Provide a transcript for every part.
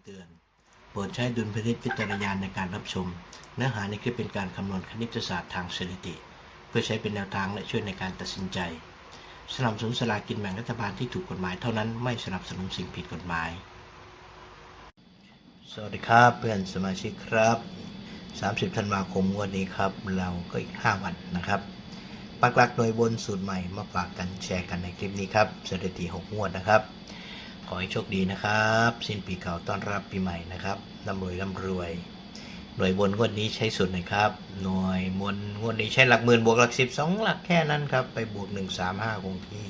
ำเตือน โปรดใช้ดุลพินิจพิจารณาในการรับชม เนื้อหาในคลิปเป็นการคำนวณคณิตศาสตร์ทางสถิติ เพื่อใช้เป็นแนวทางและช่วยในการตัดสินใจ สนับสนุนสลากินแบ่งรัฐบาลที่ถูกกฎหมายเท่านั้นไม่สนับสนุนสิ่งผิดกฎหมาย สวัสดีครับเพื่อนสมาชิกครับ 30 ธันวาคมงวันนี้ครับ เราก็อีก 5 วันนะครับปักหลักหน่วยบนสูตรใหม่มาฝากกันแชร์กันในคลิปนี้ครับสถิติ 6 งวดนะครับ ขอให้โชคดีนะครับ สิ้นปีเก่าต้อนรับปีใหม่นะครับร่ำรวยร่ำรวย หน่วยบนงวดนี้ใช้สูตรไหนครับ หน่วยบนงวดนี้ใช้หลักหมื่นบวกหลักสิบสองหลักแค่นั้นครับ ไปบวกหนึ่งสามห้าคงที่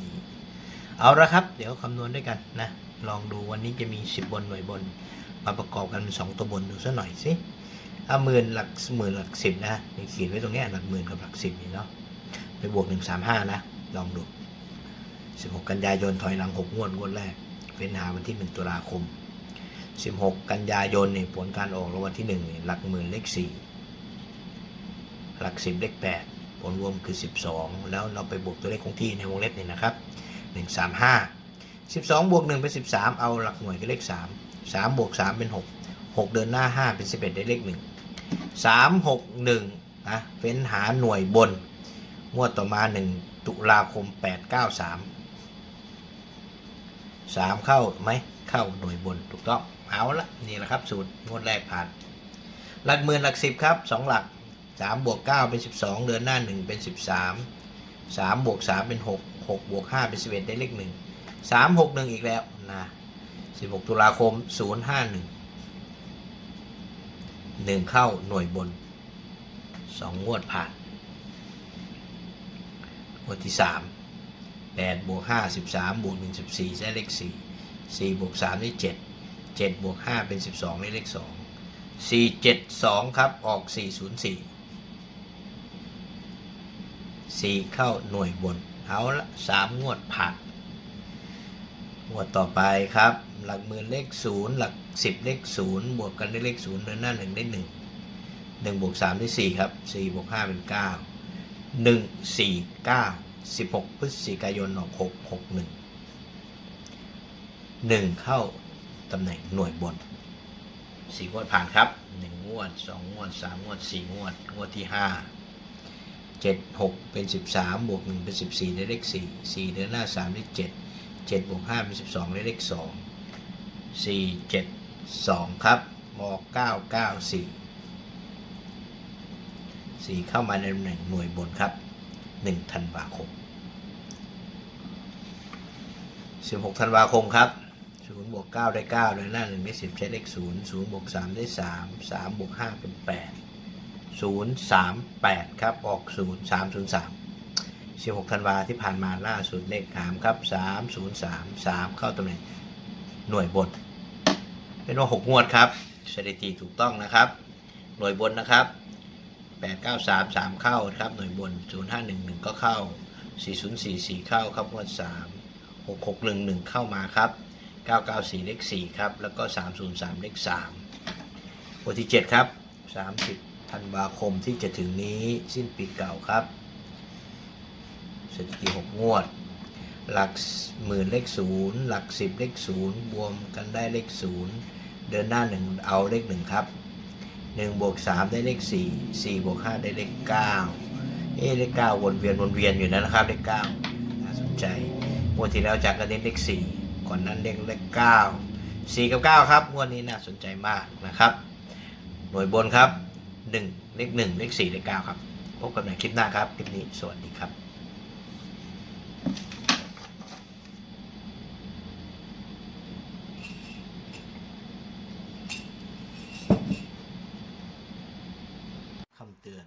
เอาละครับ เดี๋ยวคำนวณด้วยกันนะ ลองดูวันนี้จะมีสิบบนหน่วยบนมาประกอบกันสองตัวบนดูสักหน่อยสิเอาหมื่นหลักหมื่นหลักสิบนะนี่ขีดไว้ตรงนี้หลักหมื่นกับหลักสิบนี่เนาะไปบวกหนึ่งสามห้านะ ลองดูสิบหกกันยายนถอยหลังหกงวด งวดแรก เป็นหาวันที่หนึ่งตุลาคมสิบหกกันยายนนี่ผลการออกรางวัลที่หนึ่งนี่หลักหมื่นเลขสี่หลักสิบเลขแปดผลรวมคือสิบสองแล้วเราไปบวกตัวเลขคงที่ในวงเล็บนี่นะครับหนึ่งสามห้าสิบวกหนึ่งเป็นสิบสามเอาหลักหน่วยก็เลขสามสามบวกสามเป็นหกหกเดินหน้าห้าเป็นสิบเอ็ดได้เลขหนึ่งสามหกหนึ่งนะเป็นหาหน่วยบน งวดต่อมาหนึ่งตุลาคมแปดเก้า สามเข้าไหมเข้าหน่วยบนถูกต้องเอาละนี่แหละครับสูตรงวดแรกผ่าน หลักหมื่นหลักสิบครับสองหลักสามบวกเก้าเป็นสิบสองเดือนหน้าหนึ่งเป็นสิบสามสามบวกสามเป็นหกหกบวกห้าเป็นสิบเอ็ดได้เลขหนึ่งสามหกหนึ่งอีกแล้วนะสิบหกตุลาคมศูนย์ห้าหนึ่งหนึ่งเข้าหน่วยบนสองงวดผ่านงวดที่สาม แปดบวกห้าสิบสามบวกหนึ่งสิบสี่ได้เลขสี่สี่บวกสามได้เจ็ดเจ็ดบวกห้าเป็นสิบสองได้เลขสองสี่เจ็ดสองครับ ออกสี่ศูนย์สี่สี่เข้าหน่วยบน เอาละสามงวดผ่านงวดต่อไปครับ หลักหมื่นเลขศูนย์หลักสิบเลขศูนย์บวกกันได้เลขศูนย์เดินหน้าหนึ่งได้หนึ่งหนึ่งบวกสามได้สี่ครับสี่บวกห้าเป็นเก้าห นึ่งสี่เก้าสิบหกพฤศจิกายนออกหกหกหนึ่งหนึ่งเข้าตำแหน่งหน่วยบนสี่งวดผ่านครับหนึ่งวดสองวดสามงวดสี่งวด งวดที่ห้าเจ็ดหกเป็นสิบสามบวกหนึ่งเป็นสิบสี่ได้เลขสี่สี่เดือนหน้าสามได้เจ็ดเจ็ดบวกห้าเป็นสิบสองได้เลขสองสี่เจ็ดสองครับมเก้าเก้าสี่สี่เข้ามาในตำแหน่งหน่วยบนครับ หนึ่งธันวาคมสิบหกธันวาคมครับศูนย์บวกเก้าได้เก้าเลยหน้าหนึ่งได้สิบใช้เลขศูนย์ศูนย์บวกสามได้สามสามบวกห้าเป็นแปดศูนย์สามแปดครับ ออกศูนย์สามศูนย์สามสิบหกธันวาที่ผ่านมาล่าสุดเลขสามครับสามศูนย์สามสามเข้าตำแหน่งหน่วยบน เป็นว่าหกงวดครับสถิติถูกต้องนะครับ หน่วยบนนะครับ แปดเก้าสามสามเข้าครับหน่วยบนศูนย์ห้าหนึ่งหนึ่งก็เข้าสี่ศูนย์สี่สี่เข้าครับงวดสามหกหกหนึ่งหนึ่งเข้ามาครับเก้าเก้าสี่เลขสี่ครับ แล้วก็สามศูนย์สามเลขสามงวดที่เจ็ดครับสามสิบธันวาคมที่จะถึงนี้สิ้นปีเก่าครับสถิติหกงวด หลักหมื่นเลขศูนย์หลักสิบเลขศูนย์บวมกันได้เลขศูนย์เดินหน้าหนึ่งเอาเลขหนึ่งครับ หนึ่งบวกสามได้เลขสี่สี่บวกห้าได้เลขเก้าเอ๊เลขเก้าวนเวียนวนเวียนอยู่นะครับเลขเก้าน่าสนใจงวดที่แล้วจากก็เน้นเลขสี่ก่อนนั้นเลขเลขเก้าสี่กับเก้าครับงวดนี้น่าสนใจมากนะครับ หน่วยบนครับหนึ่งเลขหนึ่งเลขสี่เลขเก้าครับ พบกันในคลิปหน้าครับ คลิปนี้ สวัสดีครับ คำเตือน